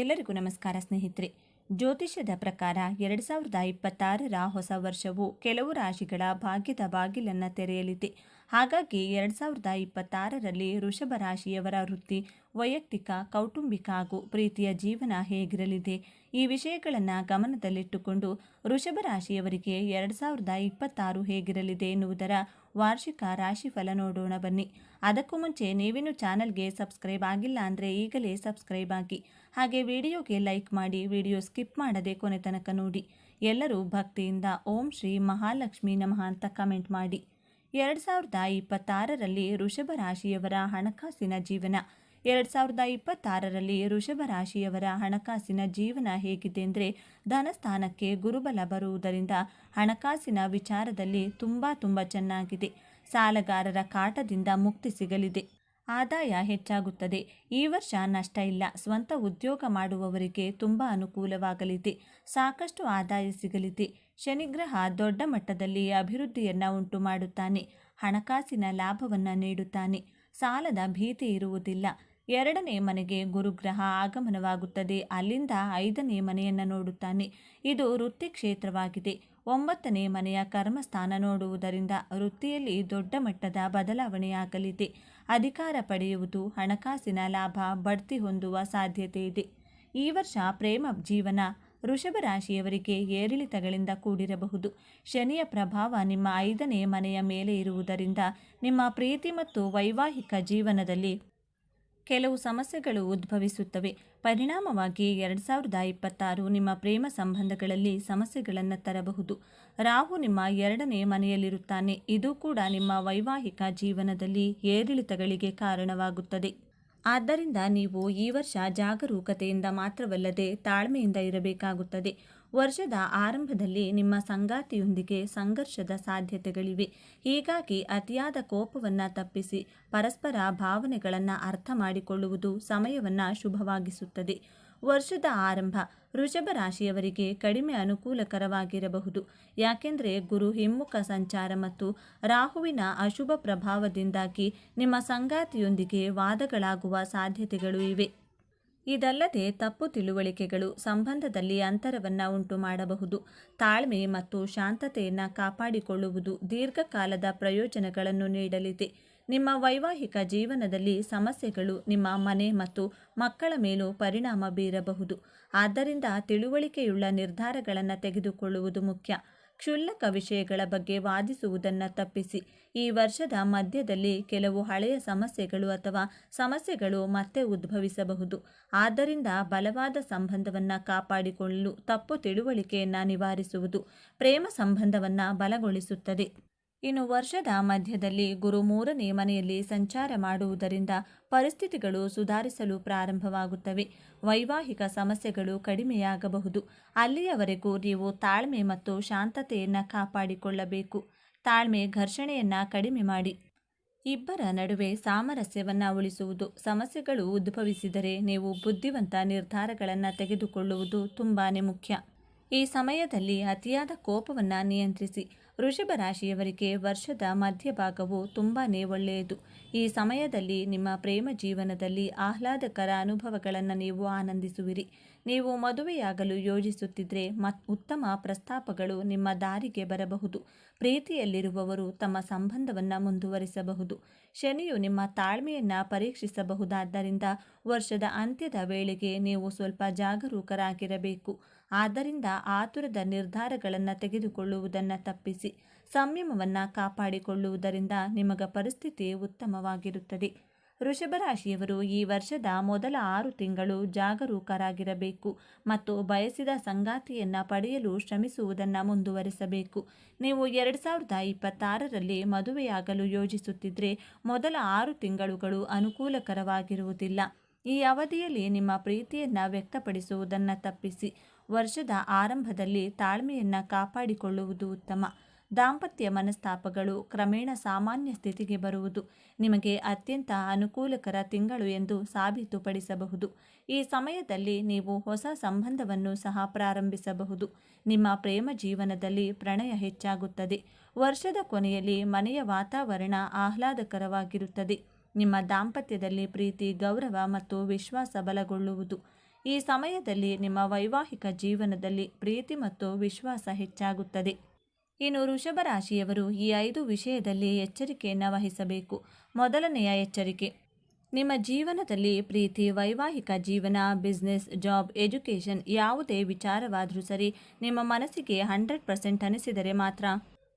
ಎಲ್ಲರಿಗೂ ನಮಸ್ಕಾರ ಸ್ನೇಹಿತರೆ. ಜ್ಯೋತಿಷ್ಯದ ಪ್ರಕಾರ ಎರಡು ಸಾವಿರದ ಇಪ್ಪತ್ತಾರರ ಹೊಸ ವರ್ಷವು ಕೆಲವು ರಾಶಿಗಳ ಭಾಗ್ಯದ ಬಾಗಿಲನ್ನು ತೆರೆಯಲಿದೆ. ಹಾಗಾಗಿ ಎರಡು ಸಾವಿರದ ಇಪ್ಪತ್ತಾರರಲ್ಲಿ ವೃಷಭ ರಾಶಿಯವರ ವೃತ್ತಿ ವೈಯಕ್ತಿಕ, ಕೌಟುಂಬಿಕ ಹಾಗೂ ಪ್ರೀತಿಯ ಜೀವನ ಹೇಗಿರಲಿದೆ? ಈ ವಿಷಯಗಳನ್ನು ಗಮನದಲ್ಲಿಟ್ಟುಕೊಂಡು ವೃಷಭ ರಾಶಿಯವರಿಗೆ ಎರಡು ಸಾವಿರದ ಇಪ್ಪತ್ತಾರು ಹೇಗಿರಲಿದೆ ಎನ್ನುವುದರ ವಾರ್ಷಿಕ ರಾಶಿಫಲ ನೋಡೋಣ ಬನ್ನಿ. ಅದಕ್ಕೂ ಮುಂಚೆ ನೀವಿನ್ನು ಚಾನಲ್ಗೆ ಸಬ್ಸ್ಕ್ರೈಬ್ ಆಗಿಲ್ಲ ಅಂದರೆ ಈಗಲೇ ಸಬ್ಸ್ಕ್ರೈಬ್ ಆಗಿ. ಹಾಗೆ ವಿಡಿಯೋಗೆ ಲೈಕ್ ಮಾಡಿ ವಿಡಿಯೋ ಸ್ಕಿಪ್ ಮಾಡದೆ ಕೊನೆ ತನಕ ನೋಡಿ. ಎಲ್ಲರೂ ಭಕ್ತಿಯಿಂದ ಓಂ ಶ್ರೀ ಮಹಾಲಕ್ಷ್ಮಿ ನಮಃ ಅಂತ ಕಮೆಂಟ್ ಮಾಡಿ. ಎರಡು ಸಾವಿರದ ಇಪ್ಪತ್ತಾರರಲ್ಲಿ ಋಷಭ ರಾಶಿಯವರ ಹಣಕಾಸಿನ ಜೀವನ. ಎರಡು ಸಾವಿರದ ಇಪ್ಪತ್ತಾರರಲ್ಲಿ ಋಷಭ ರಾಶಿಯವರ ಹಣಕಾಸಿನ ಜೀವನ ಹೇಗಿದೆ ಅಂದರೆ ಧನಸ್ಥಾನಕ್ಕೆ ಗುರುಬಲ ಬರುವುದರಿಂದ ಹಣಕಾಸಿನ ವಿಚಾರದಲ್ಲಿ ತುಂಬ ತುಂಬ ಚೆನ್ನಾಗಿದೆ. ಸಾಲಗಾರರ ಕಾಟದಿಂದ ಮುಕ್ತಿ ಸಿಗಲಿದೆ. ಆದಾಯ ಹೆಚ್ಚಾಗುತ್ತದೆ. ಈ ವರ್ಷ ನಷ್ಟ ಇಲ್ಲ. ಸ್ವಂತ ಉದ್ಯೋಗ ಮಾಡುವವರಿಗೆ ತುಂಬ ಅನುಕೂಲವಾಗಲಿದೆ. ಸಾಕಷ್ಟು ಆದಾಯ ಸಿಗಲಿದೆ. ಶನಿಗ್ರಹ ದೊಡ್ಡ ಮಟ್ಟದಲ್ಲಿ ಅಭಿವೃದ್ಧಿಯನ್ನು ಉಂಟು ಮಾಡುತ್ತಾನೆ. ಹಣಕಾಸಿನ ಲಾಭವನ್ನು ನೀಡುತ್ತಾನೆ. ಸಾಲದ ಭೀತಿ ಇರುವುದಿಲ್ಲ. ಎರಡನೇ ಮನೆಗೆ ಗುರುಗ್ರಹ ಆಗಮನವಾಗುತ್ತದೆ. ಅಲ್ಲಿಂದ ಐದನೇ ಮನೆಯನ್ನು ನೋಡುತ್ತಾನೆ. ಇದು ವೃತ್ತಿ ಕ್ಷೇತ್ರವಾಗಿದೆ ಒಂಬತ್ತನೇ ಮನೆಯ ಕರ್ಮಸ್ಥಾನ ನೋಡುವುದರಿಂದ ವೃತ್ತಿಯಲ್ಲಿ ದೊಡ್ಡ ಮಟ್ಟದ ಬದಲಾವಣೆಯಾಗಲಿದೆ. ಅಧಿಕಾರ ಪಡೆಯುವುದು, ಹಣಕಾಸಿನ ಲಾಭ ಬಡ್ತಿ ಹೊಂದುವ ಸಾಧ್ಯತೆ ಇದೆ. ಈ ವರ್ಷ ಪ್ರೇಮ ಜೀವನ ವೃಷಭ ರಾಶಿಯವರಿಗೆ ಏರಿಳಿತಗಳಿಂದ ಕೂಡಿರಬಹುದು. ಶನಿಯ ಪ್ರಭಾವ ನಿಮ್ಮ ಐದನೇ ಮನೆಯ ಮೇಲೆ ಇರುವುದರಿಂದ ನಿಮ್ಮ ಪ್ರೀತಿ ಮತ್ತು ವೈವಾಹಿಕ ಜೀವನದಲ್ಲಿ ಕೆಲವು ಸಮಸ್ಯೆಗಳು ಉದ್ಭವಿಸುತ್ತವೆ. ಪರಿಣಾಮವಾಗಿ ಎರಡು ಸಾವಿರದ ಇಪ್ಪತ್ತಾರು ನಿಮ್ಮ ಪ್ರೇಮ ಸಂಬಂಧಗಳಲ್ಲಿ ಸಮಸ್ಯೆಗಳನ್ನು ತರಬಹುದು. ರಾಹು ನಿಮ್ಮ ಎರಡನೇ ಮನೆಯಲ್ಲಿರುತ್ತಾನೆ. ಇದು ಕೂಡ ನಿಮ್ಮ ವೈವಾಹಿಕ ಜೀವನದಲ್ಲಿ ಏರಿಳಿತಗಳಿಗೆ ಕಾರಣವಾಗುತ್ತದೆ. ಆದ್ದರಿಂದ ನೀವು ಈ ವರ್ಷ ಜಾಗರೂಕತೆಯಿಂದ ಮಾತ್ರವಲ್ಲದೆ ತಾಳ್ಮೆಯಿಂದ ಇರಬೇಕಾಗುತ್ತದೆ. ವರ್ಷದ ಆರಂಭದಲ್ಲಿ ನಿಮ್ಮ ಸಂಗಾತಿಯೊಂದಿಗೆ ಸಂಘರ್ಷದ ಸಾಧ್ಯತೆಗಳಿವೆ. ಹೀಗಾಗಿ ಅತಿಯಾದ ಕೋಪವನ್ನು ತಪ್ಪಿಸಿ ಪರಸ್ಪರ ಭಾವನೆಗಳನ್ನು ಅರ್ಥ ಮಾಡಿಕೊಳ್ಳುವುದು ಸಮಯವನ್ನು ಶುಭವಾಗಿಸುತ್ತದೆ. ವರ್ಷದ ಆರಂಭ ವೃಷಭ ರಾಶಿಯವರಿಗೆ ಕಡಿಮೆ ಅನುಕೂಲಕರವಾಗಿರಬಹುದು. ಯಾಕೆಂದರೆ ಗುರು ಹಿಮ್ಮುಖ ಸಂಚಾರ ಮತ್ತು ರಾಹುವಿನ ಅಶುಭ ಪ್ರಭಾವದಿಂದಾಗಿ ನಿಮ್ಮ ಸಂಗಾತಿಯೊಂದಿಗೆ ವಾದಗಳಾಗುವ ಸಾಧ್ಯತೆಗಳು ಇವೆ. ಇದಲ್ಲದೆ ತಪ್ಪು ತಿಳುವಳಿಕೆಗಳು ಸಂಬಂಧದಲ್ಲಿ ಅಂತರವನ್ನು ಉಂಟು ಮಾಡಬಹುದು ತಾಳ್ಮೆ ಮತ್ತು ಶಾಂತತೆಯನ್ನು ಕಾಪಾಡಿಕೊಳ್ಳುವುದು ದೀರ್ಘಕಾಲದ ಪ್ರಯೋಜನಗಳನ್ನು ನೀಡಲಿದೆ. ನಿಮ್ಮ ವೈವಾಹಿಕ ಜೀವನದಲ್ಲಿ ಸಮಸ್ಯೆಗಳು ನಿಮ್ಮ ಮನೆ ಮತ್ತು ಮಕ್ಕಳ ಮೇಲೂ ಪರಿಣಾಮ ಬೀರಬಹುದು. ಆದ್ದರಿಂದ ತಿಳುವಳಿಕೆಯುಳ್ಳ ನಿರ್ಧಾರಗಳನ್ನು ತೆಗೆದುಕೊಳ್ಳುವುದು ಮುಖ್ಯ. ಕ್ಷುಲ್ಲಕ ವಿಷಯಗಳ ಬಗ್ಗೆ ವಾದಿಸುವುದನ್ನು ತಪ್ಪಿಸಿ. ಈ ವರ್ಷದ ಮಧ್ಯದಲ್ಲಿ ಕೆಲವು ಹಳೆಯ ಸಮಸ್ಯೆಗಳು ಅಥವಾ ಸಮಸ್ಯೆಗಳು ಮತ್ತೆ ಉದ್ಭವಿಸಬಹುದು. ಆದ್ದರಿಂದ ಬಲವಾದ ಸಂಬಂಧವನ್ನು ಕಾಪಾಡಿಕೊಳ್ಳಲು ತಪ್ಪು ತಿಳುವಳಿಕೆಯನ್ನು ನಿವಾರಿಸುವುದು ಪ್ರೇಮ ಸಂಬಂಧವನ್ನು ಬಲಗೊಳಿಸುತ್ತದೆ. ಇನ್ನು ವರ್ಷದ ಮಧ್ಯದಲ್ಲಿ ಗುರು ಮೂರನೇ ಮನೆಯಲ್ಲಿ ಸಂಚಾರ ಮಾಡುವುದರಿಂದ ಪರಿಸ್ಥಿತಿಗಳು ಸುಧಾರಿಸಲು ಪ್ರಾರಂಭವಾಗುತ್ತವೆ. ವೈವಾಹಿಕ ಸಮಸ್ಯೆಗಳು ಕಡಿಮೆಯಾಗಬಹುದು. ಅಲ್ಲಿಯವರೆಗೂ ನೀವು ತಾಳ್ಮೆ ಮತ್ತು ಶಾಂತತೆಯನ್ನು ಕಾಪಾಡಿಕೊಳ್ಳಬೇಕು. ತಾಳ್ಮೆ ಘರ್ಷಣೆಯನ್ನು ಕಡಿಮೆ ಮಾಡಿ. ಇಬ್ಬರ ನಡುವೆ ಸಾಮರಸ್ಯವನ್ನು ಉಳಿಸುವುದು, ಸಮಸ್ಯೆಗಳು ಉದ್ಭವಿಸಿದರೆ ನೀವು ಬುದ್ಧಿವಂತ ನಿರ್ಧಾರಗಳನ್ನು ತೆಗೆದುಕೊಳ್ಳುವುದು ತುಂಬಾ ಮುಖ್ಯ. ಈ ಸಮಯದಲ್ಲಿ ಅತಿಯಾದ ಕೋಪವನ್ನು ನಿಯಂತ್ರಿಸಿ. ವೃಷಭ ರಾಶಿಯವರಿಗೆ ವರ್ಷದ ಮಧ್ಯಭಾಗವು ತುಂಬಾ ಒಳ್ಳೆಯದು. ಈ ಸಮಯದಲ್ಲಿ ನಿಮ್ಮ ಪ್ರೇಮ ಜೀವನದಲ್ಲಿ ಆಹ್ಲಾದಕರ ಅನುಭವಗಳನ್ನು ನೀವು ಆನಂದಿಸುವಿರಿ. ನೀವು ಮದುವೆಯಾಗಲು ಯೋಜಿಸುತ್ತಿದ್ದರೆ ಮತ್ ಉತ್ತಮ ಪ್ರಸ್ತಾಪಗಳು ನಿಮ್ಮ ದಾರಿಗೆ ಬರಬಹುದು. ಪ್ರೀತಿಯಲ್ಲಿರುವವರು ತಮ್ಮ ಸಂಬಂಧವನ್ನು ಮುಂದುವರಿಸಬಹುದು. ಶನಿಯು ನಿಮ್ಮ ತಾಳ್ಮೆಯನ್ನು ಪರೀಕ್ಷಿಸಬಹುದಾದ್ದರಿಂದ ವರ್ಷದ ಅಂತ್ಯದ ವೇಳೆಗೆ ನೀವು ಸ್ವಲ್ಪ ಜಾಗರೂಕರಾಗಿರಬೇಕು. ಆದ್ದರಿಂದ ಆತುರದ ನಿರ್ಧಾರಗಳನ್ನು ತೆಗೆದುಕೊಳ್ಳುವುದನ್ನು ತಪ್ಪಿಸಿ ಸಂಯಮವನ್ನು ಕಾಪಾಡಿಕೊಳ್ಳುವುದರಿಂದ ನಿಮಗ ಪರಿಸ್ಥಿತಿ ಉತ್ತಮವಾಗಿರುತ್ತದೆ. ವೃಷಭ ರಾಶಿಯವರು ಈ ವರ್ಷದ ಮೊದಲ ಆರು ತಿಂಗಳು ಜಾಗರೂಕರಾಗಿರಬೇಕು ಮತ್ತು ಬಯಸಿದ ಸಂಗಾತಿಯನ್ನು ಪಡೆಯಲು ಶ್ರಮಿಸುವುದನ್ನು ಮುಂದುವರಿಸಬೇಕು. ನೀವು ಎರಡು ಸಾವಿರದ ಇಪ್ಪತ್ತಾರರಲ್ಲಿ ಮದುವೆಯಾಗಲು ಯೋಜಿಸುತ್ತಿದ್ದರೆ ಮೊದಲ ಆರು ತಿಂಗಳುಗಳು ಅನುಕೂಲಕರವಾಗಿರುವುದಿಲ್ಲ. ಈ ಅವಧಿಯಲ್ಲಿ ನಿಮ್ಮ ಪ್ರೀತಿಯನ್ನು ವ್ಯಕ್ತಪಡಿಸುವುದನ್ನು ತಪ್ಪಿಸಿ ವರ್ಷದ ಆರಂಭದಲ್ಲಿ ತಾಳ್ಮೆಯನ್ನು ಕಾಪಾಡಿಕೊಳ್ಳುವುದು ಉತ್ತಮ. ದಾಂಪತ್ಯ ಮನಸ್ತಾಪಗಳು ಕ್ರಮೇಣ ಸಾಮಾನ್ಯ ಸ್ಥಿತಿಗೆ ಬರುವುದು ನಿಮಗೆ ಅತ್ಯಂತ ಅನುಕೂಲಕರ ತಿಂಗಳು ಎಂದು ಸಾಬೀತುಪಡಿಸಬಹುದು. ಈ ಸಮಯದಲ್ಲಿ ನೀವು ಹೊಸ ಸಂಬಂಧವನ್ನು ಸಹ ಪ್ರಾರಂಭಿಸಬಹುದು. ನಿಮ್ಮ ಪ್ರೇಮ ಜೀವನದಲ್ಲಿ ಪ್ರಣಯ ಹೆಚ್ಚಾಗುತ್ತದೆ. ವರ್ಷದ ಕೊನೆಯಲ್ಲಿ ಮನೆಯ ವಾತಾವರಣ ಆಹ್ಲಾದಕರವಾಗಿರುತ್ತದೆ. ನಿಮ್ಮ ದಾಂಪತ್ಯದಲ್ಲಿ ಪ್ರೀತಿ, ಗೌರವ ಮತ್ತು ವಿಶ್ವಾಸ ಬಲಗೊಳ್ಳುವುದು. ಈ ಸಮಯದಲ್ಲಿ ನಿಮ್ಮ ವೈವಾಹಿಕ ಜೀವನದಲ್ಲಿ ಪ್ರೀತಿ ಮತ್ತು ವಿಶ್ವಾಸ ಹೆಚ್ಚಾಗುತ್ತದೆ. ಇನ್ನು ಋಷಭ ರಾಶಿಯವರು ಈ ಐದು ವಿಷಯದಲ್ಲಿ ಎಚ್ಚರಿಕೆಯನ್ನು ವಹಿಸಬೇಕು ಮೊದಲನೆಯ ಎಚ್ಚರಿಕೆ, ನಿಮ್ಮ ಜೀವನದಲ್ಲಿ ಪ್ರೀತಿ, ವೈವಾಹಿಕ ಜೀವನ, ಬಿಸ್ನೆಸ್, ಜಾಬ್, ಎಜುಕೇಷನ್ ಯಾವುದೇ ವಿಚಾರವಾದರೂ ಸರಿ ನಿಮ್ಮ ಮನಸ್ಸಿಗೆ ಹಂಡ್ರೆಡ್ ಪರ್ಸೆಂಟ್ ಅನಿಸಿದರೆ ಮಾತ್ರ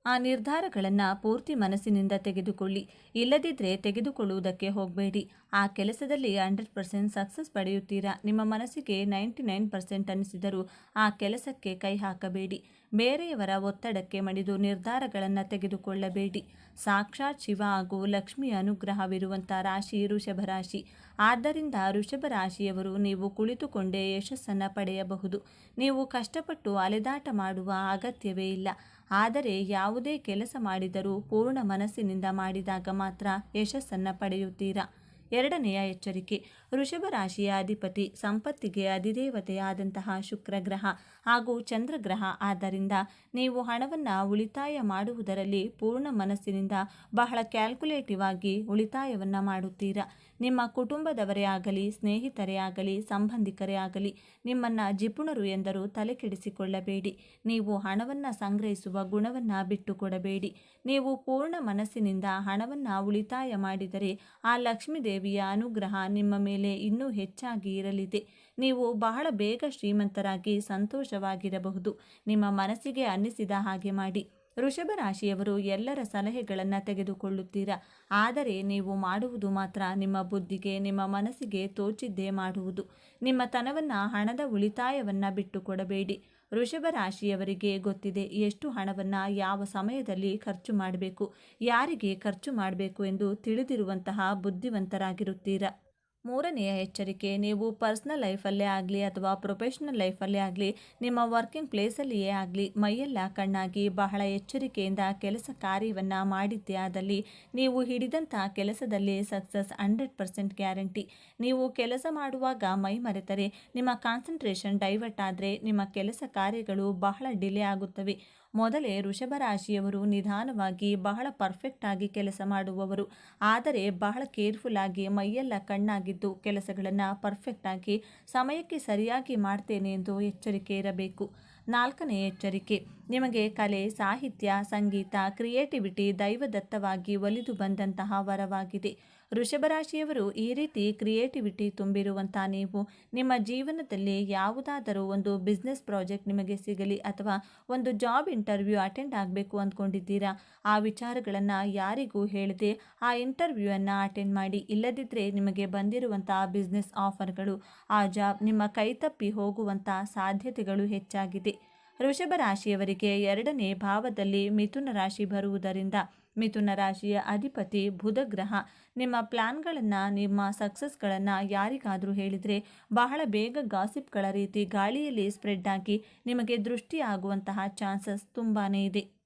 ಆ ನಿರ್ಧಾರಗಳನ್ನು ಪೂರ್ತಿ ಮನಸ್ಸಿನಿಂದ ತೆಗೆದುಕೊಳ್ಳಿ. ಇಲ್ಲದಿದ್ದರೆ ತೆಗೆದುಕೊಳ್ಳುವುದಕ್ಕೆ ಹೋಗಬೇಡಿ. ಆ ಕೆಲಸದಲ್ಲಿ ಹಂಡ್ರೆಡ್ ಪರ್ಸೆಂಟ್ ಸಕ್ಸಸ್ ಪಡೆಯುತ್ತೀರಾ? ನಿಮ್ಮ ಮನಸ್ಸಿಗೆ ನೈಂಟಿ ನೈನ್ ಪರ್ಸೆಂಟ್ ಅನ್ನಿಸಿದರೂ ಆ ಕೆಲಸಕ್ಕೆ ಕೈ ಹಾಕಬೇಡಿ. ಬೇರೆಯವರ ಒತ್ತಡಕ್ಕೆ ಮಣಿದು ನಿರ್ಧಾರಗಳನ್ನು ತೆಗೆದುಕೊಳ್ಳಬೇಡಿ. ಸಾಕ್ಷಾತ್ ಶಿವ ಹಾಗೂ ಲಕ್ಷ್ಮಿಯ ಅನುಗ್ರಹವಿರುವಂಥ ರಾಶಿ ಋಷಭ ರಾಶಿ. ಆದ್ದರಿಂದ ಋಷಭ ರಾಶಿಯವರು ನೀವು ಕುಳಿತುಕೊಂಡೇ ಯಶಸ್ಸನ್ನು ಪಡೆಯಬಹುದು. ನೀವು ಕಷ್ಟಪಟ್ಟು ಅಲೆದಾಟ ಮಾಡುವ ಅಗತ್ಯವೇ ಇಲ್ಲ. ಆದರೆ ಯಾವುದೇ ಕೆಲಸ ಮಾಡಿದರೂ ಪೂರ್ಣ ಮನಸ್ಸಿನಿಂದ ಮಾಡಿದಾಗ ಮಾತ್ರ ಯಶಸ್ಸನ್ನು ಪಡೆಯುತ್ತೀರಾ? ಎರಡನೆಯ ಎಚ್ಚರಿಕೆ. ವೃಷಭ ರಾಶಿಯ ಅಧಿಪತಿ ಸಂಪತ್ತಿಗೆ ಅಧಿದೇವತೆಯಾದಂತಹ ಶುಕ್ರಗ್ರಹ ಹಾಗೂ ಚಂದ್ರಗ್ರಹ. ಆದ್ದರಿಂದ ನೀವು ಹಣವನ್ನು ಉಳಿತಾಯ ಮಾಡುವುದರಲ್ಲಿ ಪೂರ್ಣ ಮನಸ್ಸಿನಿಂದ ಬಹಳ ಕ್ಯಾಲ್ಕುಲೇಟಿವ್ ಆಗಿ ಉಳಿತಾಯವನ್ನು ಮಾಡುತ್ತೀರಾ? ನಿಮ್ಮ ಕುಟುಂಬದವರೇ ಆಗಲಿ, ಸ್ನೇಹಿತರೇ ಆಗಲಿ, ಸಂಬಂಧಿಕರೇ ಆಗಲಿ, ನಿಮ್ಮನ್ನು ಜಿಪುಣರು ಎಂದರೂ ತಲೆ ಕೆಡಿಸಿಕೊಳ್ಳಬೇಡಿ ನೀವು ಹಣವನ್ನು ಸಂಗ್ರಹಿಸುವ ಗುಣವನ್ನು ಬಿಟ್ಟುಕೊಡಬೇಡಿ. ನೀವು ಪೂರ್ಣ ಮನಸ್ಸಿನಿಂದ ಹಣವನ್ನು ಉಳಿತಾಯ ಮಾಡಿದರೆ ಆ ಲಕ್ಷ್ಮೀದೇವಿಯ ಅನುಗ್ರಹ ನಿಮ್ಮ ಮೇಲೆ ಇನ್ನೂ ಹೆಚ್ಚಾಗಿ ಇರಲಿದೆ. ನೀವು ಬಹಳ ಬೇಗ ಶ್ರೀಮಂತರಾಗಿ ಸಂತೋಷವಾಗಿರಬಹುದು. ನಿಮ್ಮ ಮನಸ್ಸಿಗೆ ಅನ್ನಿಸಿದ ಹಾಗೆ ಮಾಡಿ. ವೃಷಭ ರಾಶಿಯವರು ಎಲ್ಲರ ಸಲಹೆಗಳನ್ನು ತೆಗೆದುಕೊಳ್ಳುತ್ತೀರಾ? ಆದರೆ ನೀವು ಮಾಡುವುದು ಮಾತ್ರ ನಿಮ್ಮ ಬುದ್ಧಿಗೆ, ನಿಮ್ಮ ಮನಸ್ಸಿಗೆ ತೋಚಿದ್ದೇ ಮಾಡುವುದು. ನಿಮ್ಮ ತನವನ್ನು ಹಣದ ಉಳಿತಾಯವನ್ನು ಬಿಟ್ಟುಕೊಡಬೇಡಿ. ವೃಷಭ ರಾಶಿಯವರಿಗೆ ಗೊತ್ತಿದೆ ಎಷ್ಟು ಹಣವನ್ನು ಯಾವ ಸಮಯದಲ್ಲಿ ಖರ್ಚು ಮಾಡಬೇಕು, ಯಾರಿಗೆ ಖರ್ಚು ಮಾಡಬೇಕು ಎಂದು ತಿಳಿದಿರುವಂತಹ ಬುದ್ಧಿವಂತರಾಗಿರುತ್ತೀರಾ? ಮೂರನೆಯ ಎಚ್ಚರಿಕೆ, ನೀವು ಪರ್ಸ್ನಲ್ ಲೈಫಲ್ಲೇ ಆಗಲಿ ಅಥವಾ ಪ್ರೊಫೆಷ್ನಲ್ ಲೈಫಲ್ಲೇ ಆಗಲಿ, ನಿಮ್ಮ ವರ್ಕಿಂಗ್ ಪ್ಲೇಸಲ್ಲಿಯೇ ಆಗಲಿ, ಮೈಯೆಲ್ಲ ಕಣ್ಣಾಗಿ ಬಹಳ ಎಚ್ಚರಿಕೆಯಿಂದ ಕೆಲಸ ಕಾರ್ಯವನ್ನು ಮಾಡಿದ್ದೇ ಆದಲ್ಲಿ, ನೀವು ಹಿಡಿದಂಥ ಕೆಲಸದಲ್ಲಿ ಸಕ್ಸಸ್ ಹಂಡ್ರೆಡ್ ಪರ್ಸೆಂಟ್ ಗ್ಯಾರಂಟಿ. ನೀವು ಕೆಲಸ ಮಾಡುವಾಗ ಮೈ ಮರೆತರೆ, ನಿಮ್ಮ ಕಾನ್ಸಂಟ್ರೇಷನ್ ಡೈವರ್ಟ್ ಆದರೆ ನಿಮ್ಮ ಕೆಲಸ ಕಾರ್ಯಗಳು ಬಹಳ ಡಿಲೇ ಆಗುತ್ತವೆ. ಮೊದಲೇ ವೃಷಭ ರಾಶಿಯವರು ನಿಧಾನವಾಗಿ ಬಹಳ ಪರ್ಫೆಕ್ಟ್ ಆಗಿ ಕೆಲಸ ಮಾಡುವವರು. ಆದರೆ ಬಹಳ ಕೇರ್ಫುಲ್ ಆಗಿ ಮೈಯೆಲ್ಲ ಕಣ್ಣಾಗಿದ್ದು ಕೆಲಸಗಳನ್ನು ಪರ್ಫೆಕ್ಟ್ ಆಗಿ ಸಮಯಕ್ಕೆ ಸರಿಯಾಗಿ ಮಾಡ್ತೇನೆ ಎಂದು ಎಚ್ಚರಿಕೆ ಇರಬೇಕು. ನಾಲ್ಕನೇ ಎಚ್ಚರಿಕೆ, ನಿಮಗೆ ಕಲೆ, ಸಾಹಿತ್ಯ, ಸಂಗೀತ ಕ್ರಿಯೇಟಿವಿಟಿ ದೈವದತ್ತವಾಗಿ ಒಲಿದು ಬಂದಂತಹ ವರವಾಗಿದೆ. ವೃಷಭರಾಶಿಯವರು ಈ ರೀತಿ ಕ್ರಿಯೇಟಿವಿಟಿ ತುಂಬಿರುವಂಥ ನೀವು ನಿಮ್ಮ ಜೀವನದಲ್ಲಿ ಯಾವುದಾದರೂ ಒಂದು ಬಿಸ್ನೆಸ್ ಪ್ರಾಜೆಕ್ಟ್ ನಿಮಗೆ ಸಿಗಲಿ ಅಥವಾ ಒಂದು ಜಾಬ್ ಇಂಟರ್ವ್ಯೂ ಅಟೆಂಡ್ ಆಗಬೇಕು ಅಂದ್ಕೊಂಡಿದ್ದೀರಾ, ಆ ವಿಚಾರಗಳನ್ನು ಯಾರಿಗೂ ಹೇಳದೆ ಆ ಇಂಟರ್ವ್ಯೂವನ್ನು ಅಟೆಂಡ್ ಮಾಡಿ ಇಲ್ಲದಿದ್ದರೆ ನಿಮಗೆ ಬಂದಿರುವಂಥ ಬಿಸ್ನೆಸ್ ಆಫರ್ಗಳು, ಆ ಜಾಬ್ ನಿಮ್ಮ ಕೈತಪ್ಪಿ ಹೋಗುವಂಥ ಸಾಧ್ಯತೆಗಳು ಹೆಚ್ಚಾಗಿದೆ. ವೃಷಭ ರಾಶಿಯವರಿಗೆ ಎರಡನೇ ಭಾವದಲ್ಲಿ ಮಿಥುನ ರಾಶಿ ಬರುವುದರಿಂದ ಮಿಥುನ ರಾಶಿಯ ಅಧಿಪತಿ ಬುಧ ಗ್ರಹ, ನಿಮ್ಮ ಪ್ಲಾನ್ಗಳನ್ನು, ನಿಮ್ಮ ಸಕ್ಸಸ್ಗಳನ್ನು ಯಾರಿಗಾದರೂ ಹೇಳಿದರೆ ಬಹಳ ಬೇಗ ಗಾಸಿಪ್ಗಳ ರೀತಿ ಗಾಳಿಯಲ್ಲಿ ಸ್ಪ್ರೆಡ್ ಆಗಿ ನಿಮಗೆ ದೃಷ್ಟಿಯಾಗುವಂತಹ ಚಾನ್ಸಸ್ ತುಂಬಾ ಇದೆ.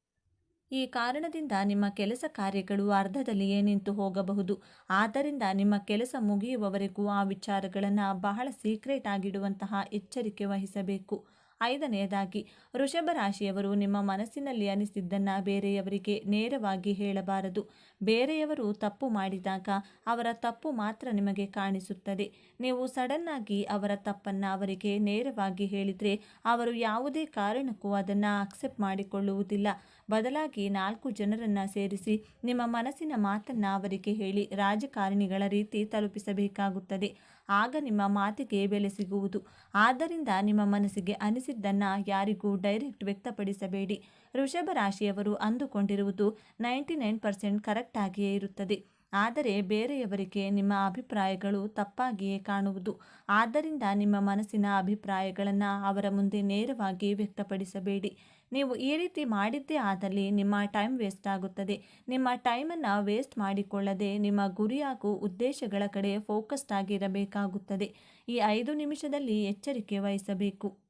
ಈ ಕಾರಣದಿಂದ ನಿಮ್ಮ ಕೆಲಸ ಕಾರ್ಯಗಳು ಅರ್ಧದಲ್ಲಿಯೇ ನಿಂತು ಹೋಗಬಹುದು. ಆದ್ದರಿಂದ ನಿಮ್ಮ ಕೆಲಸ ಮುಗಿಯುವವರೆಗೂ ಆ ವಿಚಾರಗಳನ್ನು ಬಹಳ ಸೀಕ್ರೆಟ್ ಆಗಿಡುವಂತಹ ಎಚ್ಚರಿಕೆ ವಹಿಸಬೇಕು. ಐದನೆಯದಾಗಿ ವೃಷಭ ರಾಶಿಯವರು ನಿಮ್ಮ ಮನಸ್ಸಿನಲ್ಲಿ ಅನಿಸಿದ್ದನ್ನು ಬೇರೆಯವರಿಗೆ ನೇರವಾಗಿ ಹೇಳಬಾರದು. ಬೇರೆಯವರು ತಪ್ಪು ಮಾಡಿದಾಗ ಅವರ ತಪ್ಪು ಮಾತ್ರ ನಿಮಗೆ ಕಾಣಿಸುತ್ತದೆ. ನೀವು ಸಡನ್ನಾಗಿ ಅವರ ತಪ್ಪನ್ನು ಅವರಿಗೆ ನೇರವಾಗಿ ಹೇಳಿದರೆ ಅವರು ಯಾವುದೇ ಕಾರಣಕ್ಕೂ ಅದನ್ನು ಅಕ್ಸೆಪ್ಟ್ ಮಾಡಿಕೊಳ್ಳುವುದಿಲ್ಲ. ಬದಲಾಗಿ ನಾಲ್ಕು ಜನರನ್ನು ಸೇರಿಸಿ ನಿಮ್ಮ ಮನಸ್ಸಿನ ಮಾತನ್ನು ಅವರಿಗೆ ಹೇಳಿ ರಾಜಕಾರಣಿಗಳ ರೀತಿ ತಲುಪಿಸಬೇಕಾಗುತ್ತದೆ. ಆಗ ನಿಮ್ಮ ಮಾತಿಗೆ ಬೆಲೆ ಸಿಗುವುದು. ಆದ್ದರಿಂದ ನಿಮ್ಮ ಮನಸ್ಸಿಗೆ ಅನಿಸಿದ್ದನ್ನು ಯಾರಿಗೂ ಡೈರೆಕ್ಟ್ ವ್ಯಕ್ತಪಡಿಸಬೇಡಿ. ವೃಷಭ ರಾಶಿಯವರು ಅಂದುಕೊಂಡಿರುವುದು ನೈಂಟಿ ನೈನ್ ಪರ್ಸೆಂಟ್ ಕರೆಕ್ಟಾಗಿಯೇ ಇರುತ್ತದೆ. ಆದರೆ ಬೇರೆಯವರಿಗೆ ನಿಮ್ಮ ಅಭಿಪ್ರಾಯಗಳು ತಪ್ಪಾಗಿಯೇ ಕಾಣುವುದು. ಆದ್ದರಿಂದ ನಿಮ್ಮ ಮನಸ್ಸಿನ ಅಭಿಪ್ರಾಯಗಳನ್ನು ಅವರ ಮುಂದೆ ನೇರವಾಗಿ ವ್ಯಕ್ತಪಡಿಸಬೇಡಿ. ನೀವು ಈ ರೀತಿ ಮಾಡಿದ್ದೇ ಆದಲ್ಲಿ ನಿಮ್ಮ ಟೈಮ್ ವೇಸ್ಟ್ ಆಗುತ್ತದೆ. ನಿಮ್ಮ ಟೈಮನ್ನು ವೇಸ್ಟ್ ಮಾಡಿಕೊಳ್ಳದೆ ನಿಮ್ಮ ಗುರಿ ಹಾಗೂ ಉದ್ದೇಶಗಳ ಕಡೆ ಫೋಕಸ್ಡ್ ಆಗಿರಬೇಕಾಗುತ್ತದೆ. ಈ ಐದು ನಿಮಿಷದಲ್ಲಿ ಎಚ್ಚರಿಕೆ ವಹಿಸಬೇಕು.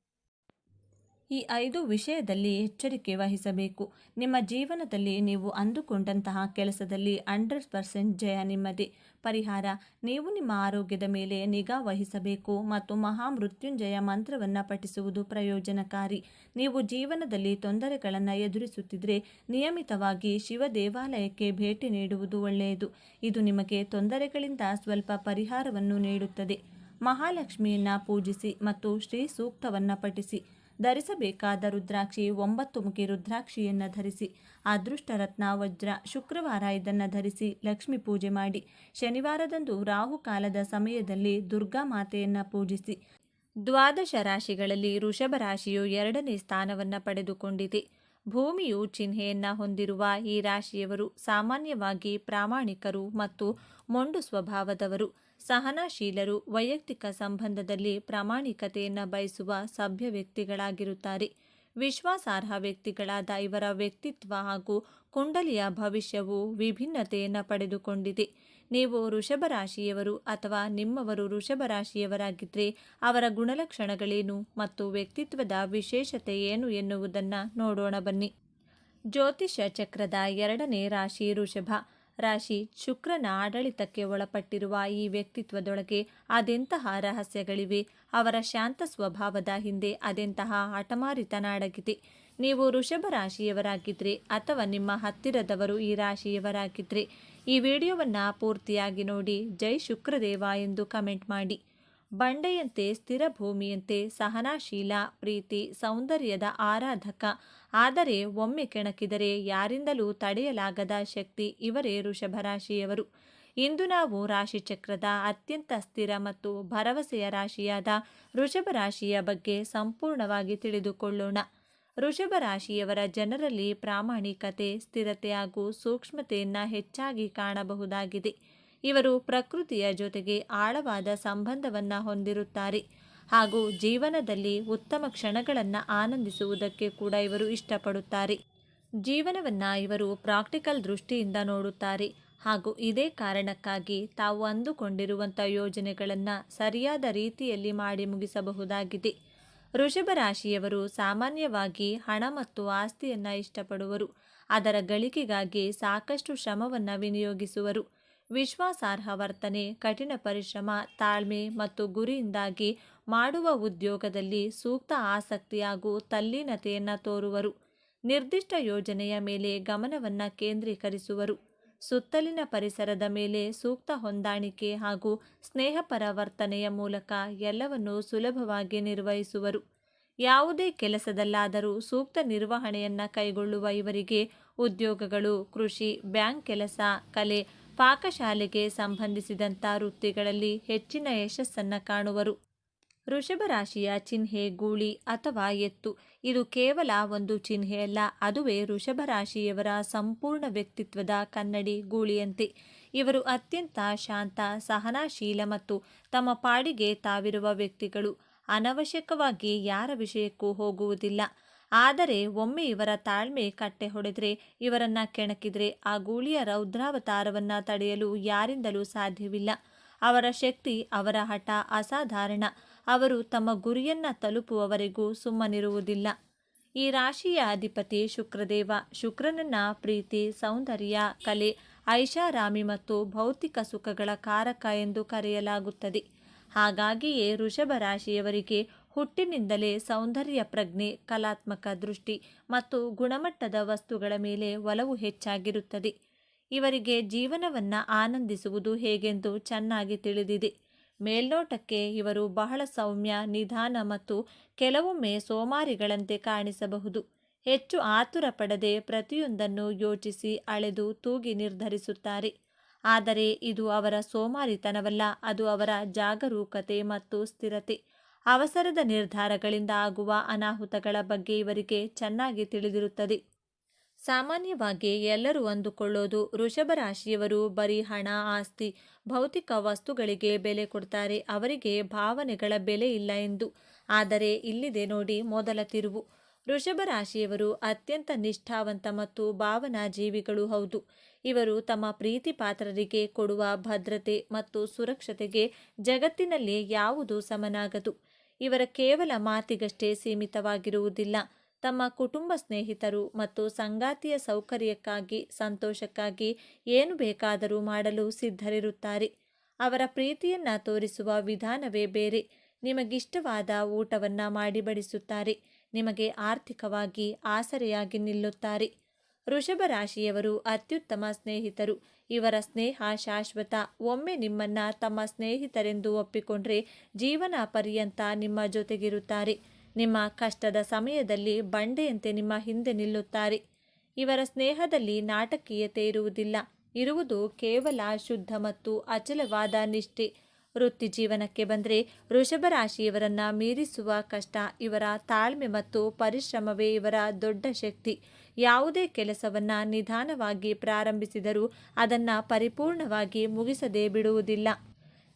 ಈ ಐದು ವಿಷಯದಲ್ಲಿ ಎಚ್ಚರಿಕೆ ವಹಿಸಬೇಕು. ನಿಮ್ಮ ಜೀವನದಲ್ಲಿ ನೀವು ಅಂದುಕೊಂಡಂತಹ ಕೆಲಸದಲ್ಲಿ ಹಂಡ್ರೆಡ್ ಪರ್ಸೆಂಟ್ ಜಯ ನಿಮ್ಮದೇ. ಪರಿಹಾರ, ನೀವು ನಿಮ್ಮ ಆರೋಗ್ಯದ ಮೇಲೆ ನಿಗಾ ವಹಿಸಬೇಕು ಮತ್ತು ಮಹಾಮೃತ್ಯುಂಜಯ ಮಂತ್ರವನ್ನು ಪಠಿಸುವುದು ಪ್ರಯೋಜನಕಾರಿ. ನೀವು ಜೀವನದಲ್ಲಿ ತೊಂದರೆಗಳನ್ನು ಎದುರಿಸುತ್ತಿದ್ದರೆ ನಿಯಮಿತವಾಗಿ ಶಿವ ದೇವಾಲಯಕ್ಕೆ ಭೇಟಿ ನೀಡುವುದು ಒಳ್ಳೆಯದು. ಇದು ನಿಮಗೆ ತೊಂದರೆಗಳಿಂದ ಸ್ವಲ್ಪ ಪರಿಹಾರವನ್ನು ನೀಡುತ್ತದೆ. ಮಹಾಲಕ್ಷ್ಮಿಯನ್ನು ಪೂಜಿಸಿ ಮತ್ತು ಶ್ರೀ ಸೂಕ್ತವನ್ನು ಪಠಿಸಿ. ಧರಿಸಬೇಕಾದ ರುದ್ರಾಕ್ಷಿ ಒಂಬತ್ತು ಮುಖಿ ರುದ್ರಾಕ್ಷಿಯನ್ನು ಧರಿಸಿ ಅದೃಷ್ಟ ರತ್ನ ವಜ್ರ ಶುಕ್ರವಾರ ಇದನ್ನು ಧರಿಸಿ ಲಕ್ಷ್ಮಿ ಪೂಜೆ ಮಾಡಿ, ಶನಿವಾರದಂದು ರಾಹುಕಾಲದ ಸಮಯದಲ್ಲಿ ದುರ್ಗಾ ಮಾತೆಯನ್ನು ಪೂಜಿಸಿ. ದ್ವಾದಶ ರಾಶಿಗಳಲ್ಲಿ ಋಷಭ ರಾಶಿಯು ಎರಡನೇ ಸ್ಥಾನವನ್ನು ಪಡೆದುಕೊಂಡಿದೆ. ಭೂಮಿಯು ಚಿಹ್ನೆಯನ್ನು ಹೊಂದಿರುವ ಈ ರಾಶಿಯವರು ಸಾಮಾನ್ಯವಾಗಿ ಪ್ರಾಮಾಣಿಕರು ಮತ್ತು ಮೊಂಡು ಸ್ವಭಾವದವರು. ಸಹನಾಶೀಲರು ವೈಯಕ್ತಿಕ ಸಂಬಂಧದಲ್ಲಿ ಪ್ರಾಮಾಣಿಕತೆಯನ್ನು ಬಯಸುವ ಸಭ್ಯ ವ್ಯಕ್ತಿಗಳಾಗಿರುತ್ತಾರೆ. ವಿಶ್ವಾಸಾರ್ಹ ವ್ಯಕ್ತಿಗಳಾದ ಇವರ ವ್ಯಕ್ತಿತ್ವ ಹಾಗೂ ಕುಂಡಲಿಯ ಭವಿಷ್ಯವು ವಿಭಿನ್ನತೆಯನ್ನು ಪಡೆದುಕೊಂಡಿದೆ. ನೀವು ಋಷಭ ರಾಶಿಯವರು ಅಥವಾ ನಿಮ್ಮವರು ಋಷಭ ರಾಶಿಯವರಾಗಿದ್ದರೆ ಅವರ ಗುಣಲಕ್ಷಣಗಳೇನು ಮತ್ತು ವ್ಯಕ್ತಿತ್ವದ ವಿಶೇಷತೆ ಏನು ಎನ್ನುವುದನ್ನು ನೋಡೋಣ ಬನ್ನಿ. ಜ್ಯೋತಿಷ್ಯ ಚಕ್ರದ ಎರಡನೇ ರಾಶಿ ವೃಷಭ. ರಾಶಿ ಶುಕ್ರನ ಆಡಳಿತಕ್ಕೆ ಒಳಪಟ್ಟಿರುವ ಈ ವ್ಯಕ್ತಿತ್ವದೊಳಗೆ ಅದೆಂತಹ ರಹಸ್ಯಗಳಿವೆ? ಅವರ ಶಾಂತ ಸ್ವಭಾವದ ಹಿಂದೆ ಅದೆಂತಹ ಹಠಮಾರಿತನ ಅಡಗಿದೆ? ನೀವು ವೃಷಭ ರಾಶಿಯವರಾಗಿದ್ದರೆ ಅಥವಾ ನಿಮ್ಮ ಹತ್ತಿರದವರು ಈ ರಾಶಿಯವರಾಗಿದ್ದರೆ ಈ ವಿಡಿಯೋವನ್ನು ಪೂರ್ತಿಯಾಗಿ ನೋಡಿ. ಜೈ ಶುಕ್ರದೇವ ಎಂದು ಕಮೆಂಟ್ ಮಾಡಿ. ಬಂಡೆಯಂತೆ ಸ್ಥಿರ ಭೂಮಿಯಂತೆ ಸಹನಾಶೀಲ, ಪ್ರೀತಿ, ಸೌಂದರ್ಯದ ಆರಾಧಕ. ಆದರೆ ಒಮ್ಮೆ ಕೆಣಕಿದರೆ ಯಾರಿಂದಲೂ ತಡೆಯಲಾಗದ ಶಕ್ತಿ ಇವರೇ ಋಷಭರಾಶಿಯವರು ಇಂದು ನಾವು ರಾಶಿಚಕ್ರದ ಅತ್ಯಂತ ಸ್ಥಿರ ಮತ್ತು ಭರವಸೆಯ ರಾಶಿಯಾದ ವೃಷಭ ರಾಶಿಯ ಬಗ್ಗೆ ಸಂಪೂರ್ಣವಾಗಿ ತಿಳಿದುಕೊಳ್ಳೋಣ. ವೃಷಭ ರಾಶಿಯವರ ಜನರಲ್ಲಿ ಪ್ರಾಮಾಣಿಕತೆ, ಸ್ಥಿರತೆ ಹಾಗೂ ಸೂಕ್ಷ್ಮತೆಯನ್ನು ಹೆಚ್ಚಾಗಿ ಕಾಣಬಹುದಾಗಿದೆ. ಇವರು ಪ್ರಕೃತಿಯ ಜೊತೆಗೆ ಆಳವಾದ ಸಂಬಂಧವನ್ನು ಹೊಂದಿರುತ್ತಾರೆ. ಹಾಗೂ ಜೀವನದಲ್ಲಿ ಉತ್ತಮ ಕ್ಷಣಗಳನ್ನು ಆನಂದಿಸುವುದಕ್ಕೆ ಕೂಡ ಇವರು ಇಷ್ಟಪಡುತ್ತಾರೆ. ಜೀವನವನ್ನು ಇವರು ಪ್ರಾಕ್ಟಿಕಲ್ ದೃಷ್ಟಿಯಿಂದ ನೋಡುತ್ತಾರೆ. ಹಾಗೂ ಇದೇ ಕಾರಣಕ್ಕಾಗಿ ತಾವು ಅಂದುಕೊಂಡಿರುವಂಥ ಯೋಜನೆಗಳನ್ನು ಸರಿಯಾದ ರೀತಿಯಲ್ಲಿ ಮಾಡಿ ಮುಗಿಸಬಹುದಾಗಿದೆ. ವೃಷಭ ರಾಶಿಯವರು ಸಾಮಾನ್ಯವಾಗಿ ಹಣ ಮತ್ತು ಆಸ್ತಿಯನ್ನು ಇಷ್ಟಪಡುವರು. ಅದರ ಗಳಿಕೆಗಾಗಿ ಸಾಕಷ್ಟು ಶ್ರಮವನ್ನು ವಿನಿಯೋಗಿಸುವರು. ವಿಶ್ವಾಸಾರ್ಹ ವರ್ತನೆ, ಕಠಿಣ ಪರಿಶ್ರಮ, ತಾಳ್ಮೆ ಮತ್ತು ಗುರಿಯಿಂದಾಗಿ ಮಾಡುವ ಉದ್ಯೋಗದಲ್ಲಿ ಸೂಕ್ತ ಆಸಕ್ತಿ ಹಾಗೂ ತಲ್ಲೀನತೆಯನ್ನು ತೋರುವರು. ನಿರ್ದಿಷ್ಟ ಯೋಜನೆಯ ಮೇಲೆ ಗಮನವನ್ನು ಕೇಂದ್ರೀಕರಿಸುವರು. ಸುತ್ತಲಿನ ಪರಿಸರದ ಮೇಲೆ ಸೂಕ್ತ ಹೊಂದಾಣಿಕೆ ಹಾಗೂ ಸ್ನೇಹಪರ ವರ್ತನೆಯ ಮೂಲಕ ಎಲ್ಲವನ್ನು ಸುಲಭವಾಗಿ ನಿರ್ವಹಿಸುವರು. ಯಾವುದೇ ಕೆಲಸದಲ್ಲಾದರೂ ಸೂಕ್ತ ನಿರ್ವಹಣೆಯನ್ನು ಕೈಗೊಳ್ಳುವ ಇವರಿಗೆ ಉದ್ಯೋಗಗಳು, ಕೃಷಿ, ಬ್ಯಾಂಕ್ ಕೆಲಸ, ಕಲೆ ಪಾಕಶಾಲೆಗೆ ಸಂಬಂಧಿಸಿದಂಥ ವೃತ್ತಿಗಳಲ್ಲಿ ಹೆಚ್ಚಿನ ಯಶಸ್ಸನ್ನು ಕಾಣುವರು. ವೃಷಭ ರಾಶಿಯ ಚಿಹ್ನೆ ಗೂಳಿ ಅಥವಾ ಎತ್ತು. ಇದು ಕೇವಲ ಒಂದು ಚಿಹ್ನೆಯಲ್ಲ ಅದುವೇ ವೃಷಭ ರಾಶಿಯವರ ಸಂಪೂರ್ಣ ವ್ಯಕ್ತಿತ್ವದ ಕನ್ನಡಿ ಗೂಳಿಯಂತೆ. ಇವರು ಅತ್ಯಂತ ಶಾಂತ, ಸಹನಾಶೀಲ ಮತ್ತು ತಮ್ಮ ಪಾಡಿಗೆ ತಾವಿರುವ ವ್ಯಕ್ತಿಗಳು. ಅನವಶ್ಯಕವಾಗಿ ಯಾರ ವಿಷಯಕ್ಕೂ ಹೋಗುವುದಿಲ್ಲ. ಆದರೆ ಒಮ್ಮೆ ಇವರ ತಾಳ್ಮೆ ಕಟ್ಟೆ ಹೊಡೆದರೆ, ಇವರನ್ನ ಕೆಣಕಿದ್ರೆ ಆ ಗೂಳಿಯ ರೌದ್ರಾವತಾರವನ್ನು ತಡೆಯಲು ಯಾರಿಂದಲೂ ಸಾಧ್ಯವಿಲ್ಲ. ಅವರ ಶಕ್ತಿ ಅವರ ಹಠ ಅಸಾಧಾರಣ. ಅವರು ತಮ್ಮ ಗುರಿಯನ್ನ ತಲುಪುವವರೆಗೂ ಸುಮ್ಮನಿರುವುದಿಲ್ಲ. ಈ ರಾಶಿಯ ಅಧಿಪತಿ ಶುಕ್ರದೇವ, ಶುಕ್ರನನ್ನ ಪ್ರೀತಿ, ಸೌಂದರ್ಯ, ಕಲೆ, ಐಷಾರಾಮಿ ಮತ್ತು ಭೌತಿಕ ಸುಖಗಳ ಕಾರಕ ಎಂದು ಕರೆಯಲಾಗುತ್ತದೆ. ಹಾಗಾಗಿಯೇ ವೃಷಭ ರಾಶಿಯವರಿಗೆ ಹುಟ್ಟಿನಿಂದಲೇ ಸೌಂದರ್ಯ ಪ್ರಜ್ಞೆ, ಕಲಾತ್ಮಕ ದೃಷ್ಟಿ ಮತ್ತು ಗುಣಮಟ್ಟದ ವಸ್ತುಗಳ ಮೇಲೆ ಒಲವು ಹೆಚ್ಚಾಗಿರುತ್ತದೆ. ಇವರಿಗೆ ಜೀವನವನ್ನು ಆನಂದಿಸುವುದು ಹೇಗೆಂದು ಚೆನ್ನಾಗಿ ತಿಳಿದಿದೆ. ಮೇಲ್ನೋಟಕ್ಕೆ ಇವರು ಬಹಳ ಸೌಮ್ಯ, ನಿಧಾನ ಮತ್ತು ಕೆಲವೊಮ್ಮೆ ಸೋಮಾರಿಗಳಂತೆ ಕಾಣಿಸಬಹುದು. ಹೆಚ್ಚು ಆತುರ ಪಡದೆ ಪ್ರತಿಯೊಂದನ್ನು ಯೋಚಿಸಿ ಅಳೆದು ತೂಗಿ ನಿರ್ಧರಿಸುತ್ತಾರೆ. ಆದರೆ ಇದು ಅವರ ಸೋಮಾರಿತನವಲ್ಲ, ಅದು ಅವರ ಜಾಗರೂಕತೆ ಮತ್ತು ಸ್ಥಿರತೆ. ಅವಸರದ ನಿರ್ಧಾರಗಳಿಂದ ಆಗುವ ಅನಾಹುತಗಳ ಬಗ್ಗೆ ಇವರಿಗೆ ಚೆನ್ನಾಗಿ ತಿಳಿದಿರುತ್ತದೆ. ಸಾಮಾನ್ಯವಾಗಿ ಎಲ್ಲರೂ ಅಂದುಕೊಳ್ಳೋದು ವೃಷಭ ರಾಶಿಯವರು ಬರೀ ಹಣ, ಆಸ್ತಿ, ಭೌತಿಕ ವಸ್ತುಗಳಿಗೆ ಬೆಲೆ ಕೊಡ್ತಾರೆ. ಅವರಿಗೆ ಭಾವನೆಗಳ ಬೆಲೆ ಇಲ್ಲ ಎಂದು. ಆದರೆ ಇಲ್ಲಿದೆ ನೋಡಿ ಮೊದಲ ತಿರುವು. ವೃಷಭ ರಾಶಿಯವರು ಅತ್ಯಂತ ನಿಷ್ಠಾವಂತ ಮತ್ತು ಭಾವನಾ ಜೀವಿಗಳು ಹೌದು. ಇವರು ತಮ್ಮ ಪ್ರೀತಿ ಪಾತ್ರರಿಗೆ ಕೊಡುವ ಭದ್ರತೆ ಮತ್ತು ಸುರಕ್ಷತೆಗೆ ಜಗತ್ತಿನಲ್ಲಿ ಯಾವುದು ಸಮನಾಗದು? ಇವರ ಕೇವಲ ಮಾತಿಗಷ್ಟೇ ಸೀಮಿತವಾಗಿರುವುದಿಲ್ಲ. ತಮ್ಮ ಕುಟುಂಬ ಸ್ನೇಹಿತರು ಮತ್ತು ಸಂಗಾತಿಯ ಸೌಕರ್ಯಕ್ಕಾಗಿ, ಸಂತೋಷಕ್ಕಾಗಿ ಏನು ಬೇಕಾದರೂ ಮಾಡಲು ಸಿದ್ಧರಿರುತ್ತಾರೆ. ಅವರ ಪ್ರೀತಿಯನ್ನ ತೋರಿಸುವ ವಿಧಾನವೇ ಬೇರೆ. ನಿಮಗಿಷ್ಟವಾದ ಊಟವನ್ನ ಮಾಡಿ ಬಡಿಸುತ್ತಾರೆ ನಿಮಗೆ ಆರ್ಥಿಕವಾಗಿ ಆಸರೆಯಾಗಿ ನಿಲ್ಲುತ್ತಾರೆ. ವೃಷಭ ರಾಶಿಯವರು ಅತ್ಯುತ್ತಮ ಸ್ನೇಹಿತರು. ಇವರ ಸ್ನೇಹ ಶಾಶ್ವತ. ಒಮ್ಮೆ ನಿಮ್ಮನ್ನ ತಮ್ಮ ಸ್ನೇಹಿತರೆಂದು ಒಪ್ಪಿಕೊಂಡ್ರೆ ಜೀವನ ಪರ್ಯಂತ ನಿಮ್ಮ ಜೊತೆಗಿರುತ್ತಾರೆ. ನಿಮ್ಮ ಕಷ್ಟದ ಸಮಯದಲ್ಲಿ ಬಂಡೆಯಂತೆ ನಿಮ್ಮ ಹಿಂದೆ ನಿಲ್ಲುತ್ತಾರೆ. ಇವರ ಸ್ನೇಹದಲ್ಲಿ ನಾಟಕೀಯತೆ ಇರುವುದಿಲ್ಲ ಇರುವುದು ಕೇವಲ ಶುದ್ಧ ಮತ್ತು ಅಚಲವಾದ ನಿಷ್ಠೆ. ವೃತ್ತಿ ಜೀವನಕ್ಕೆ ಬಂದರೆ ವೃಷಭ ರಾಶಿಯವರನ್ನು ಮೀರಿಸುವ ಕಷ್ಟ ಇವರ ತಾಳ್ಮೆ ಮತ್ತು ಪರಿಶ್ರಮವೇ ಇವರ ದೊಡ್ಡ ಶಕ್ತಿ. ಯಾವುದೇ ಕೆಲಸವನ್ನ ನಿಧಾನವಾಗಿ ಪ್ರಾರಂಭಿಸಿದರೂ ಅದನ್ನ ಪರಿಪೂರ್ಣವಾಗಿ ಮುಗಿಸದೇ ಬಿಡುವುದಿಲ್ಲ.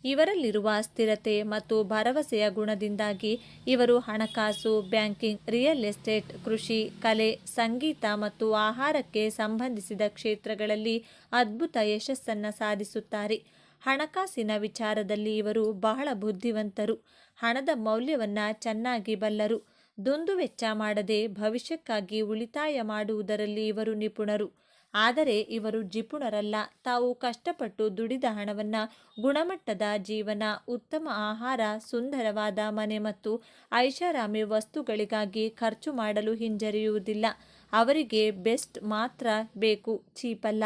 ಇವರಲ್ಲಿರುವ ಸ್ಥಿರತೆ ಮತ್ತು ಭರವಸೆಯ ಗುಣದಿಂದಾಗಿ ಇವರು ಹಣಕಾಸು, ಬ್ಯಾಂಕಿಂಗ್, ರಿಯಲ್ ಎಸ್ಟೇಟ್, ಕೃಷಿ, ಕಲೆ, ಸಂಗೀತ ಮತ್ತು ಆಹಾರಕ್ಕೆ ಸಂಬಂಧಿಸಿದ ಕ್ಷೇತ್ರಗಳಲ್ಲಿ ಅದ್ಭುತ ಯಶಸ್ಸನ್ನು ಸಾಧಿಸುತ್ತಾರೆ. ಹಣಕಾಸಿನ ವಿಚಾರದಲ್ಲಿ ಇವರು ಬಹಳ ಬುದ್ಧಿವಂತರು. ಹಣದ ಮೌಲ್ಯವನ್ನು ಚೆನ್ನಾಗಿ ಬಲ್ಲರು. ದುಂದು ವೆಚ್ಚ ಮಾಡದೆ ಭವಿಷ್ಯಕ್ಕಾಗಿ ಉಳಿತಾಯ ಮಾಡುವುದರಲ್ಲಿ ಇವರು ನಿಪುಣರು. ಆದರೆ ಇವರು ಜಿಪುಣರಲ್ಲ. ತಾವು ಕಷ್ಟಪಟ್ಟು ದುಡಿದ ಹಣವನ್ನು, ಗುಣಮಟ್ಟದ ಜೀವನ, ಉತ್ತಮ ಆಹಾರ, ಸುಂದರವಾದ ಮನೆ ಮತ್ತು ಐಷಾರಾಮಿ ವಸ್ತುಗಳಿಗಾಗಿ ಖರ್ಚು ಮಾಡಲು ಹಿಂಜರಿಯುವುದಿಲ್ಲ. ಅವರಿಗೆ ಬೆಸ್ಟ್ ಮಾತ್ರ ಬೇಕು, ಚೀಪಲ್ಲ.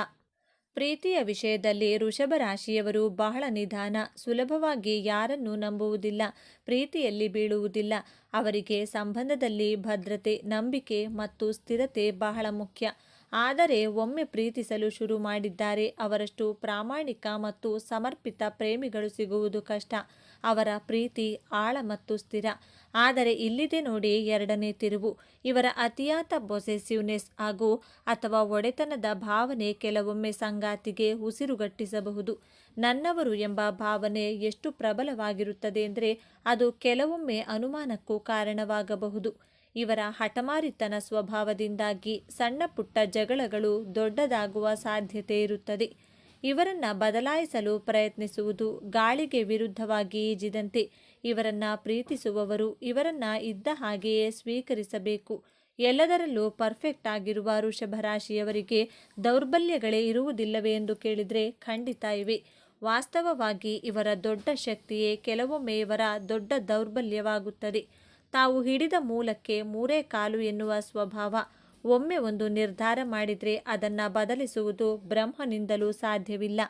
ಪ್ರೀತಿಯ ವಿಷಯದಲ್ಲಿ ವೃಷಭ ರಾಶಿಯವರು ಬಹಳ ನಿಧಾನ, ಸುಲಭವಾಗಿ ಯಾರನ್ನು ನಂಬುವುದಿಲ್ಲ, ಪ್ರೀತಿಯಲ್ಲಿ ಬೀಳುವುದಿಲ್ಲ. ಅವರಿಗೆ ಸಂಬಂಧದಲ್ಲಿ ಭದ್ರತೆ, ನಂಬಿಕೆ ಮತ್ತು ಸ್ಥಿರತೆ ಬಹಳ ಮುಖ್ಯ. ಆದರೆ ಒಮ್ಮೆ ಪ್ರೀತಿಸಲು ಶುರು ಮಾಡಿದ್ದಾರೆ, ಅವರಷ್ಟು ಪ್ರಾಮಾಣಿಕ ಮತ್ತು ಸಮರ್ಪಿತ ಪ್ರೇಮಿಗಳು ಸಿಗುವುದು ಕಷ್ಟ. ಅವರ ಪ್ರೀತಿ ಆಳ ಮತ್ತು ಸ್ಥಿರ. ಆದರೆ ಇಲ್ಲಿದೆ ನೋಡಿ ಎರಡನೇ ತಿರುವು. ಇವರ ಅತಿಯಾದ ಪೊಸೆಸಿವ್ನೆಸ್ ಹಾಗೂ ಅಥವಾ ಒಡೆತನದ ಭಾವನೆ ಕೆಲವೊಮ್ಮೆ ಸಂಗಾತಿಗೆ ಉಸಿರುಗಟ್ಟಿಸಬಹುದು. ನನ್ನವರು ಎಂಬ ಭಾವನೆ ಎಷ್ಟು ಪ್ರಬಲವಾಗಿರುತ್ತದೆ ಅಂದರೆ ಅದು ಕೆಲವೊಮ್ಮೆ ಅನುಮಾನಕ್ಕೂ ಕಾರಣವಾಗಬಹುದು. ಇವರ ಹಠಮಾರಿತನ ಸ್ವಭಾವದಿಂದಾಗಿ ಸಣ್ಣ ಪುಟ್ಟ ಜಗಳಗಳು ದೊಡ್ಡದಾಗುವ ಸಾಧ್ಯತೆ ಇರುತ್ತದೆ. ಇವರನ್ನ ಬದಲಾಯಿಸಲು ಪ್ರಯತ್ನಿಸುವುದು ಗಾಳಿಗೆ ವಿರುದ್ಧವಾಗಿ ಈಜಿದಂತೆ ಇವರನ್ನ ಪ್ರೀತಿಸುವವರು ಇವರನ್ನ ಇದ್ದ ಹಾಗೆಯೇ ಸ್ವೀಕರಿಸಬೇಕು. ಎಲ್ಲದರಲ್ಲೂ ಪರ್ಫೆಕ್ಟ್ ಆಗಿರುವ ವೃಷಭ ರಾಶಿಯವರಿಗೆ ದೌರ್ಬಲ್ಯಗಳೇ ಇರುವುದಿಲ್ಲವೇ ಎಂದು ಕೇಳಿದರೆ ಖಂಡಿತ ಇವೆ. ವಾಸ್ತವವಾಗಿ ಇವರ ದೊಡ್ಡ ಶಕ್ತಿಯೇ ಕೆಲವೊಮ್ಮೆ ಇವರ ದೊಡ್ಡ ದೌರ್ಬಲ್ಯವಾಗುತ್ತದೆ. ತಾವು ಹಿಡಿದ ಮೂಲಕ್ಕೆ ಮೂರೇ ಕಾಲು ಎನ್ನುವ ಸ್ವಭಾವ. ಒಮ್ಮೆ ಒಂದು ನಿರ್ಧಾರ ಮಾಡಿದರೆ ಅದನ್ನು ಬದಲಿಸುವುದು ಬ್ರಹ್ಮನಿಂದಲೂ ಸಾಧ್ಯವಿಲ್ಲ.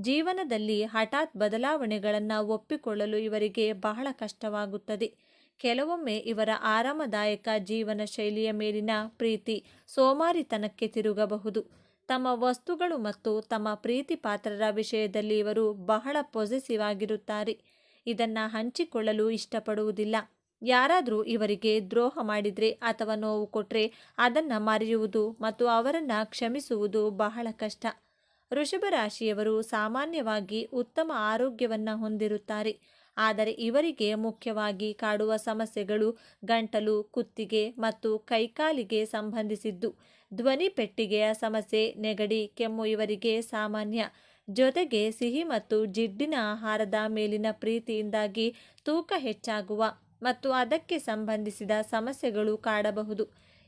ಜೀವನದಲ್ಲಿ ಹಠಾತ್ ಬದಲಾವಣೆಗಳನ್ನು ಒಪ್ಪಿಕೊಳ್ಳಲು ಇವರಿಗೆ ಬಹಳ ಕಷ್ಟವಾಗುತ್ತದೆ. ಕೆಲವೊಮ್ಮೆ ಇವರ ಆರಾಮದಾಯಕ ಜೀವನ ಶೈಲಿಯ ಮೇಲಿನ ಪ್ರೀತಿ ಸೋಮಾರಿತನಕ್ಕೆ ತಿರುಗಬಹುದು. ತಮ್ಮ ವಸ್ತುಗಳು ಮತ್ತು ತಮ್ಮ ಪ್ರೀತಿ ಪಾತ್ರರ ವಿಷಯದಲ್ಲಿ ಇವರು ಬಹಳ ಪೊಸೆಸಿವ್ ಆಗಿರುತ್ತಾರೆ. ಇದನ್ನು ಹಂಚಿಕೊಳ್ಳಲು ಇಷ್ಟಪಡುವುದಿಲ್ಲ. ಯಾರಾದರೂ ಇವರಿಗೆ ದ್ರೋಹ ಮಾಡಿದರೆ ಅಥವಾ ನೋವು ಕೊಟ್ಟರೆ ಅದನ್ನು ಮರೆಯುವುದು ಮತ್ತು ಅವರನ್ನು ಕ್ಷಮಿಸುವುದು ಬಹಳ ಕಷ್ಟ. ವೃಷಭ ರಾಶಿಯವರು ಸಾಮಾನ್ಯವಾಗಿ ಉತ್ತಮ ಆರೋಗ್ಯವನ್ನು ಹೊಂದಿರುತ್ತಾರೆ. ಆದರೆ ಇವರಿಗೆ ಮುಖ್ಯವಾಗಿ ಕಾಡುವ ಸಮಸ್ಯೆಗಳು ಗಂಟಲು, ಕುತ್ತಿಗೆ ಮತ್ತು ಕೈಕಾಲಿಗೆ ಸಂಬಂಧಿಸಿದ್ದು. ಧ್ವನಿ ಪೆಟ್ಟಿಗೆಯ ಸಮಸ್ಯೆ, ನೆಗಡಿ, ಕೆಮ್ಮು ಇವರಿಗೆ ಸಾಮಾನ್ಯ. ಜೊತೆಗೆ ಸಿಹಿ ಮತ್ತು ಜಿಡ್ಡಿನ ಆಹಾರದ ಮೇಲಿನ ಪ್ರೀತಿಯಿಂದಾಗಿ ತೂಕ ಹೆಚ್ಚಾಗುವ. ಮತ್ತು ಅದಕ್ಕೆ ಸಂಬಂಧಿಸಿದ ಸಮಸ್ಯೆಗಳು ಕಾಡಬಹುದು.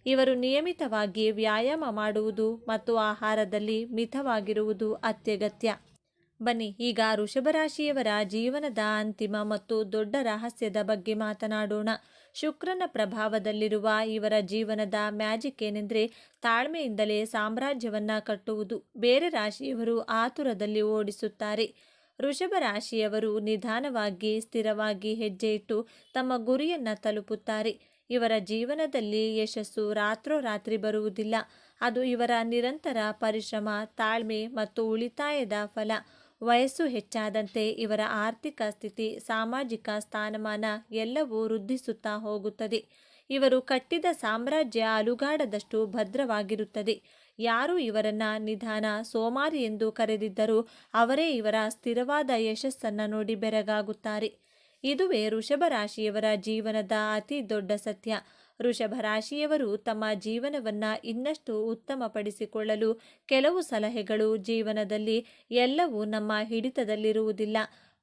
ಇವರು ನಿಯಮಿತವಾಗಿ ವ್ಯಾಯಾಮ ಮಾಡುವುದು ಮತ್ತು ಆಹಾರದಲ್ಲಿ ಮಿತವಾಗಿರುವುದು ಅತ್ಯಗತ್ಯ. ಬನ್ನಿ, ಈಗ ವೃಷಭರಾಶಿಯವರ ಜೀವನದ ಅಂತಿಮ ಮತ್ತು ದೊಡ್ಡ ರಹಸ್ಯದ ಬಗ್ಗೆ ಮಾತನಾಡೋಣ. ಶುಕ್ರನ ಪ್ರಭಾವದಲ್ಲಿರುವ ಇವರ ಜೀವನದ ಮ್ಯಾಜಿಕ್ ಏನೆಂದರೆ ತಾಳ್ಮೆಯಿಂದಲೇ ಸಾಮ್ರಾಜ್ಯವನ್ನ ಕಟ್ಟುವುದು. ಬೇರೆ ರಾಶಿಯವರು ಆತುರದಲ್ಲಿ ಓಡಿಸುತ್ತಾರೆ. ವೃಷಭ ರಾಶಿಯವರು ನಿಧಾನವಾಗಿ, ಸ್ಥಿರವಾಗಿ ಹೆಜ್ಜೆ ಇಟ್ಟು ತಮ್ಮ ಗುರಿಯನ್ನ ತಲುಪುತ್ತಾರೆ. ಇವರ ಜೀವನದಲ್ಲಿ ಯಶಸ್ಸು ರಾತ್ರೋರಾತ್ರಿ ಬರುವುದಿಲ್ಲ. ಅದು ಇವರ ನಿರಂತರ ಪರಿಶ್ರಮ, ತಾಳ್ಮೆ ಮತ್ತು ಉಳಿತಾಯದ ಫಲ. ವಯಸ್ಸು ಹೆಚ್ಚಾದಂತೆ ಇವರ ಆರ್ಥಿಕ ಸ್ಥಿತಿ, ಸಾಮಾಜಿಕ ಸ್ಥಾನಮಾನ ಎಲ್ಲವೂ ವೃದ್ಧಿಸುತ್ತಾ ಹೋಗುತ್ತದೆ. ಇವರು ಕಟ್ಟಿದ ಸಾಮ್ರಾಜ್ಯ ಅಲುಗಾಡದಷ್ಟು ಭದ್ರವಾಗಿರುತ್ತದೆ. ಯಾರು ಇವರನ್ನ ನಿಧಾನ ಸೋಮಾರಿ ಎಂದು ಕರೆದಿದ್ದರೂ ಅವರೇ ಇವರ ಸ್ಥಿರವಾದ ಯಶಸ್ಸನ್ನು ನೋಡಿ ಬೆರಗಾಗುತ್ತಾರೆ. ಇದುವೇ ರಾಶಿಯವರ ಜೀವನದ ಅತಿ ದೊಡ್ಡ ಸತ್ಯ. ಋಷಭ ರಾಶಿಯವರು ತಮ್ಮ ಜೀವನವನ್ನ ಇನ್ನಷ್ಟು ಉತ್ತಮಪಡಿಸಿಕೊಳ್ಳಲು ಕೆಲವು ಸಲಹೆಗಳು ಜೀವನದಲ್ಲಿ ಎಲ್ಲವೂ ನಮ್ಮ ಹಿಡಿತದಲ್ಲಿರುವುದಿಲ್ಲ.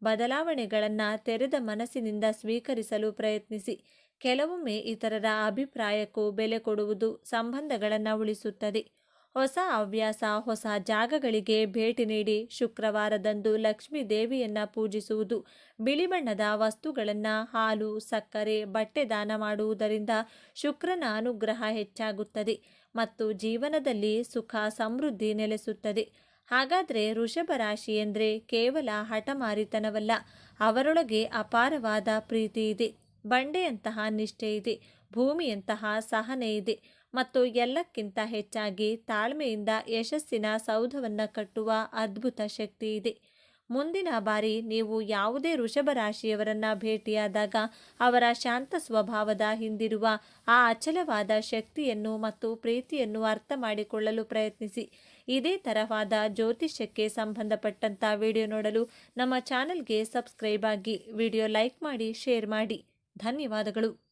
ಬದಲಾವಣೆಗಳನ್ನು ತೆರೆದ ಮನಸ್ಸಿನಿಂದ ಸ್ವೀಕರಿಸಲು ಪ್ರಯತ್ನಿಸಿ. ಕೆಲವೊಮ್ಮೆ ಇತರರ ಅಭಿಪ್ರಾಯಕ್ಕೂ ಬೆಲೆ ಕೊಡುವುದು ಸಂಬಂಧಗಳನ್ನು ಉಳಿಸುತ್ತದೆ. ಹೊಸ ಹವ್ಯಾಸ, ಹೊಸ ಜಾಗಗಳಿಗೆ ಭೇಟಿ ನೀಡಿ ಶುಕ್ರವಾರದಂದು ಲಕ್ಷ್ಮೀ ದೇವಿಯನ್ನು ಪೂಜಿಸುವುದು. ಬಿಳಿ ಬಣ್ಣದ ವಸ್ತುಗಳನ್ನು ಹಾಲು, ಸಕ್ಕರೆ, ಬಟ್ಟೆ ದಾನ ಮಾಡುವುದರಿಂದ ಶುಕ್ರನ ಅನುಗ್ರಹ ಹೆಚ್ಚಾಗುತ್ತದೆ ಮತ್ತು ಜೀವನದಲ್ಲಿ ಸುಖ, ಸಮೃದ್ಧಿ ನೆಲೆಸುತ್ತದೆ. ಹಾಗಾದರೆ ವೃಷಭ ರಾಶಿ ಎಂದರೆ ಕೇವಲ ಹಠಮಾರಿತನವಲ್ಲ, ಅವರೊಳಗೆ ಅಪಾರವಾದ ಪ್ರೀತಿ ಇದೆ. ಬಂಡೆಯಂತಹ ನಿಷ್ಠೆ ಇದೆ, ಭೂಮಿಯಂತಹ ಸಹನೆ ಇದೆ. ಮತ್ತು ಎಲ್ಲಕ್ಕಿಂತ ಹೆಚ್ಚಾಗಿ ತಾಳ್ಮೆಯಿಂದ ಯಶಸ್ಸಿನ ಸೌಧವನ್ನು ಕಟ್ಟುವ ಅದ್ಭುತ ಶಕ್ತಿ ಇದೆ. ಮುಂದಿನ ಬಾರಿ ನೀವು ಯಾವುದೇ ವೃಷಭ ರಾಶಿಯವರನ್ನು ಭೇಟಿಯಾದಾಗ ಅವರ ಶಾಂತ ಸ್ವಭಾವದ ಹಿಂದಿರುವ ಆ ಅಚಲವಾದ ಶಕ್ತಿಯನ್ನು ಮತ್ತು ಪ್ರೀತಿಯನ್ನು ಅರ್ಥ ಮಾಡಿಕೊಳ್ಳಲು ಪ್ರಯತ್ನಿಸಿ. ಇದೇ ತರವಾದ ಜ್ಯೋತಿಷ್ಯಕ್ಕೆ ಸಂಬಂಧಪಟ್ಟಂಥ ವಿಡಿಯೋ ನೋಡಲು ನಮ್ಮ ಚಾನಲ್ಗೆ ಸಬ್ಸ್ಕ್ರೈಬ್ ಆಗಿ ವಿಡಿಯೋ ಲೈಕ್ ಮಾಡಿ, ಶೇರ್ ಮಾಡಿ. ಧನ್ಯವಾದಗಳು.